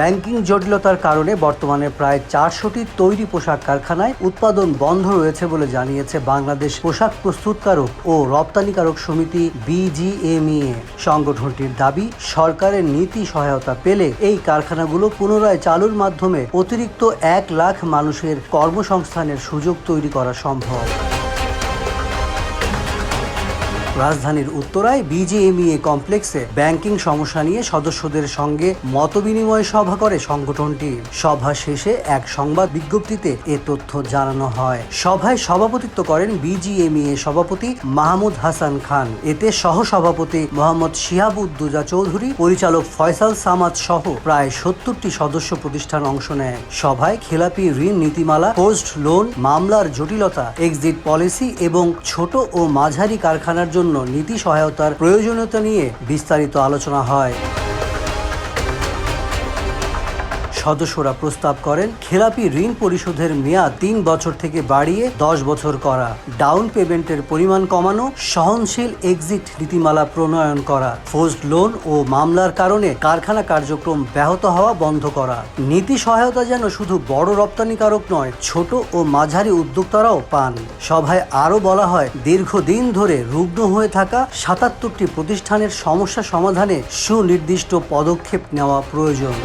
Banking জটিলতার কারণে বর্তমানে প্রায় চারশোটি তৈরি পোশাক কারখানায় উৎপাদন বন্ধ রয়েছে বলে জানিয়েছে বাংলাদেশ পোশাক প্রস্তুতকারক ও রপ্তানিকারক সমিতি বিজিএমইএ। সংগঠনটির দাবি, সরকারের নীতি সহায়তা পেলে এই কারখানাগুলো পুনরায় চালুর মাধ্যমে অতিরিক্ত এক লাখ মানুষের কর্মসংস্থানের সুযোগ তৈরি করা সম্ভব। রাজধানীর উত্তরায় বিজিএমইএ কমপ্লেক্সে ব্যাংকিং সমস্যা নিয়ে সদস্যদের সঙ্গে মতবিনিময় সভা করে সংগঠনটি। সভা শেষে এক সংবাদ বিজ্ঞপ্তিতে এ তথ্য জানানো হয়। সভায় সভাপতিত্ব করেন বিজিএমইএ সভাপতি মাহমুদ হাসান খান। এতে সহসভাপতি মোহাম্মদ শিহাবুদ্দুজা চৌধুরী, পরিচালক ফয়সাল সামাদ সহ প্রায় সত্তরটি সদস্য প্রতিষ্ঠান অংশ নেয়। সভায় খেলাপি ঋণ নীতিমালা, পোস্ট লোন, মামলার জটিলতা, এক্সিট পলিসি এবং ছোট ও মাঝারি কারখানার জন্য নীতি সহায়তার প্রয়োজনীয়তা নিয়ে বিস্তারিত আলোচনা হয়। সদস্যরা প্রস্তাব করেন, খেলাপি ঋণ পরিশোধের মেয়াদ তিন বছর থেকে বাড়িয়ে দশ বছর করা, ডাউন পেমেন্টের পরিমাণ কমানো, সহনশীল এক্সিট নীতিমালা প্রণয়ন করা, ফোর্সড লোন ও মামলার কারণে কারখানা কার্যক্রম ব্যাহত হওয়া বন্ধ করা। নীতি সহায়তা যেন শুধু বড় রপ্তানিকারক নয়, ছোট ও মাঝারি উদ্যোক্তারাও পান। সভায় আরও বলা হয়, দীর্ঘদিন ধরে রুগ্ন হয়ে থাকা সাতাত্তরটি প্রতিষ্ঠানের সমস্যা সমাধানে সুনির্দিষ্ট পদক্ষেপ নেওয়া প্রয়োজন।